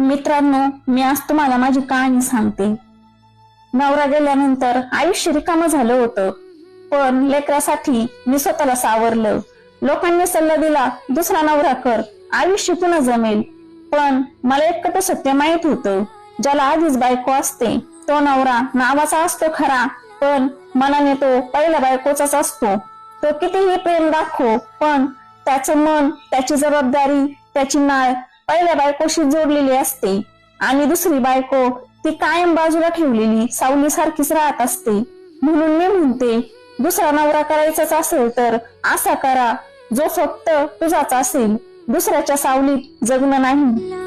मित्रांनो मी आज तुम्हाला माझी कहाणी सांगते. नवरा गेल्यानंतर आयुष्य रिकामं झालं होतं. पण लेकरासाठी मी स्वतःला सावरलं. लोकांनी सल्ला दिला दुसरा नवरा कर आयुष्य पुन्हा जमेल. पण मला एक सत्य माहीत होतं. ज्याला आधीच बायको असते तो नवरा नावाचा असतो खरा पण मनाने तो पहिल्या बायकोचाच असतो. तो कितीही प्रेम दाखव पण त्याचं मन त्याची जबाबदारी त्याची नाळ पहिल्या बायकोशी जोडलेली असते. आणि दुसरी बायको ती कायम बाजूला ठेवलेली सावली सारखीच राहत असते. म्हणून मी म्हणते दुसरा नवरा करायचाच असेल तर असा करा जो फक्त तुझाच असेल. दुसऱ्याच्या सावलीत जगणं नाही.